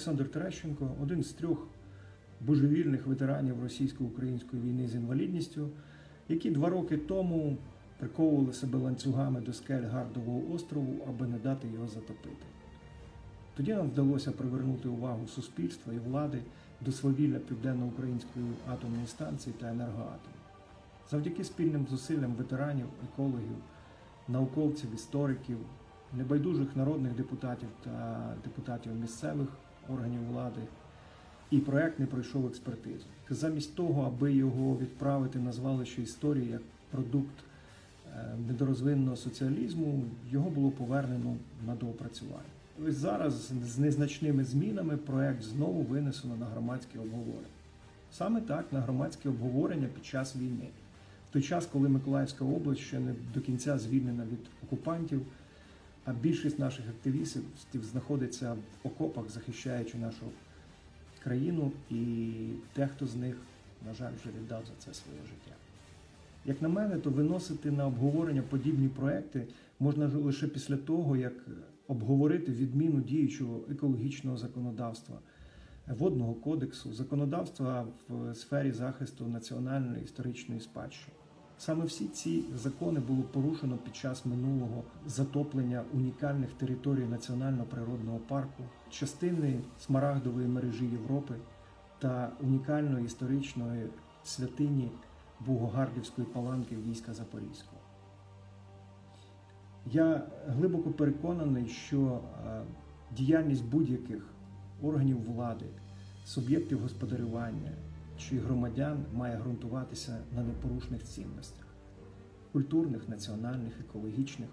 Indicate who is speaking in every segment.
Speaker 1: Олександр Терещенко, один з трьох божевільних ветеранів російсько-української війни з інвалідністю, які два роки тому приковували себе ланцюгами до скель Гардового острову, аби не дати його затопити. Тоді нам вдалося привернути увагу суспільства і влади до свавілля Південно-Української атомної станції та енергоатому. Завдяки спільним зусиллям ветеранів, екологів, науковців, істориків, небайдужих народних депутатів та депутатів місцевих органів влади, і проект не пройшов експертизу. Замість того, аби його відправити на звалище історії як продукт е, недорозвиненого соціалізму, його було повернено на доопрацювання. Ось зараз з незначними змінами проект знову винесено на громадське обговорення. Саме так на громадське обговорення під час війни. В той час, коли Миколаївська область ще не до кінця звільнена від окупантів, а більшість наших активістів знаходиться в окопах, захищаючи нашу країну, і дехто з них, на жаль, вже віддав за це своє життя. Як на мене, то виносити на обговорення подібні проекти можна лише після того, як обговорити відміну діючого екологічного законодавства, водного кодексу, законодавства в сфері захисту національної історичної спадщини. Саме всі ці закони було порушено під час минулого затоплення унікальних територій національно-природного парку, частини смарагдової мережі Європи та унікальної історичної святині Бугогардівської паланки війська Запорізького. Я глибоко переконаний, що е, діяльність будь-яких органів влади, суб'єктів господарювання чи громадян має ґрунтуватися на непорушних цінностях культурних, національних, екологічних.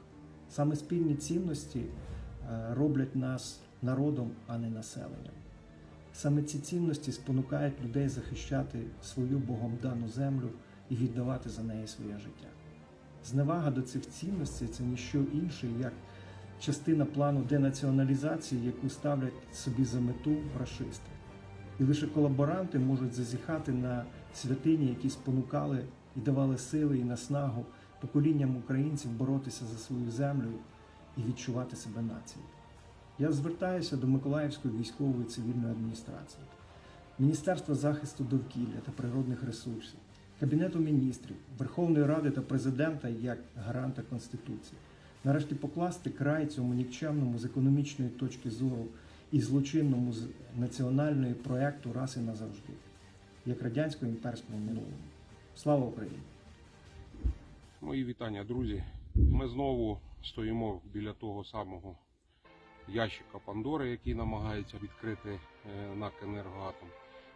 Speaker 1: Саме спільні цінності е, роблять нас народом, а не населенням. Саме ці цінності спонукають людей захищати свою Богом дану землю і віддавати за неї своє життя. Зневага до цих цінностей це ніщо інше, як частина плану денаціоналізації, яку ставлять собі за мету рашисти. І лише колаборанти можуть зазіхати на святині, які спонукали і давали сили і наснагу поколінням українців боротися за свою землю і відчувати себе нацією. Я звертаюся до Миколаївської військової цивільної адміністрації, Міністерства захисту довкілля та природних ресурсів, Кабінету міністрів, Верховної Ради та президента як гаранта Конституції. Нарешті покласти край цьому нікчемному з економічної точки зору і злочинному з національної проекту раз і назавжди, як радянському імперському минулому. Слава Україні!
Speaker 2: Мої вітання, друзі. Ми знову стоїмо біля того самого ящика Пандори, який намагається відкрити е, НАК «Енергоатом».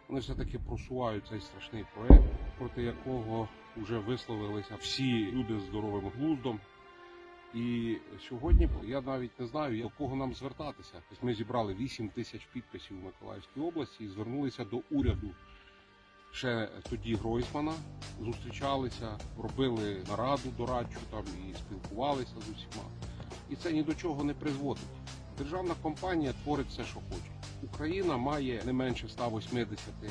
Speaker 2: Вони все-таки просувають цей страшний проект, проти якого вже висловилися всі люди з здоровим глуздом. І сьогодні я навіть не знаю, до кого нам звертатися. Тобто Ми зібрали 8 тисяч підписів в Миколаївській області і звернулися до уряду ще тоді Гройсмана, зустрічалися, робили нараду дорадчу там і спілкувалися з усіма. І це ні до чого не призводить. Державна компанія творить все, що хоче. Україна має не менше 180 е,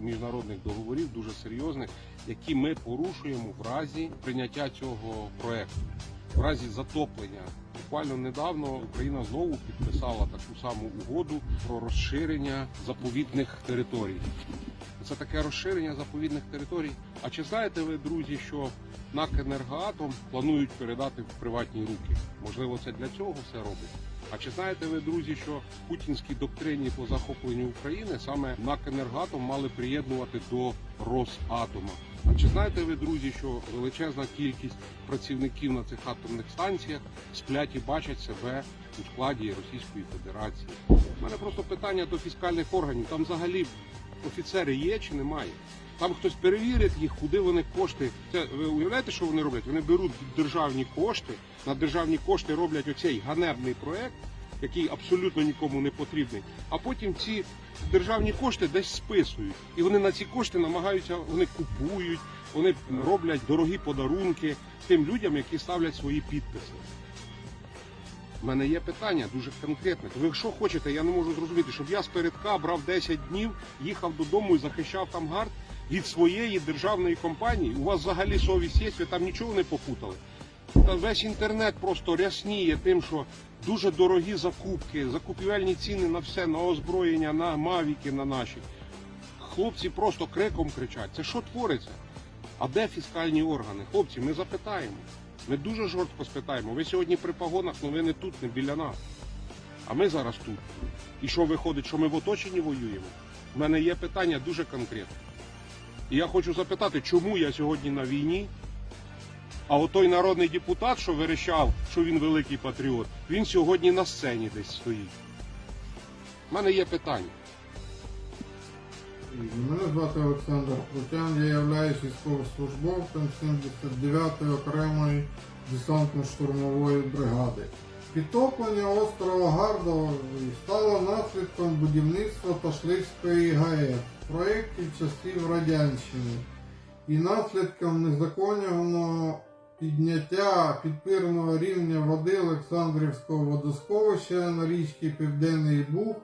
Speaker 2: міжнародних договорів, дуже серйозних, які ми порушуємо в разі прийняття цього проекту. В разі затоплення буквально недавно Україна знову підписала таку саму угоду про розширення заповідних територій. Це таке розширення заповідних територій. А чи знаєте ви, друзі, що НАК «Енергоатом» планують передати в приватні руки? Можливо, це для цього все робить. А чи знаєте ви, друзі, що в путінській доктрині по захопленню України саме НАК «Енергоатом» мали приєднувати до Росатома? А чи знаєте ви, друзі, що величезна кількість працівників на цих атомних станціях сплять і бачать себе у складі Російської Федерації? У мене просто питання до фіскальних органів. Там взагалі офіцери є чи немає? Там хтось перевірить їх, куди вони кошти. Це ви уявляєте, що вони роблять? Вони беруть державні кошти, на державні кошти роблять оцей ганебний проект, який абсолютно нікому не потрібний. А потім ці державні кошти десь списують. І вони на ці кошти намагаються, вони купують, вони роблять дорогі подарунки тим людям, які ставлять свої підписи. У мене є питання дуже конкретне. Ви що хочете, я не можу зрозуміти, щоб я з передка брав 10 днів, їхав додому і захищав там гард від своєї державної компанії. У вас взагалі совість є, ви там нічого не попутали. Та весь інтернет просто рясніє тим, що дуже дорогі закупки, закупівельні ціни на все, на озброєння, на мавіки, на наші. Хлопці просто криком кричать: це що твориться? А де фіскальні органи? Хлопці, ми запитаємо. Ми дуже жорстко спитаємо. Ви сьогодні при погонах, але ви не тут, не біля нас. А ми зараз тут. І що виходить, що ми в оточенні воюємо? У мене є питання дуже конкретне. І я хочу запитати, чому я сьогодні на війні, а отой народний депутат, що верещав, що він великий патріот, він сьогодні на сцені десь стоїть. У мене є питання.
Speaker 3: Мене звати Олександр Крутян, я являюсь військовослужбовцем 79-ї окремої десантно-штурмової бригади. Підтоплення острова Гардової стало наслідком будівництва Ташлицької ГАЕС, проєктів часів Радянщини і наслідком незаконного підняття підпірного рівня води Олександрівського водосховища на річці Південний Буг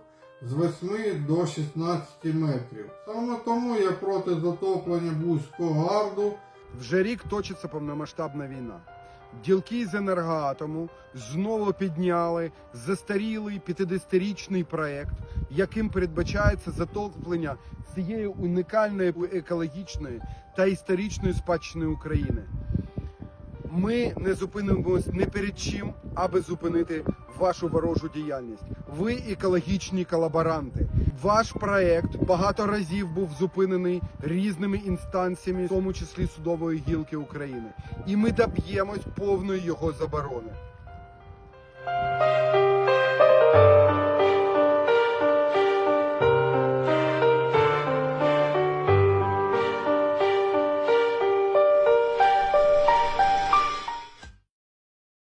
Speaker 3: з 8 до 16 метрів. Саме тому я проти затоплення Бузького гарду.
Speaker 4: Вже рік точиться повномасштабна війна. Ділки з енергоатому знову підняли застарілий 50-річний проект, яким передбачається затоплення цієї унікальної екологічної та історичної спадщини України. Ми не зупинимось не перед чим, аби зупинити вашу ворожу діяльність. Ви екологічні колаборанти. Ваш проект багато разів був зупинений різними інстанціями, в тому числі судової гілки України, і ми доб'ємось повної його заборони.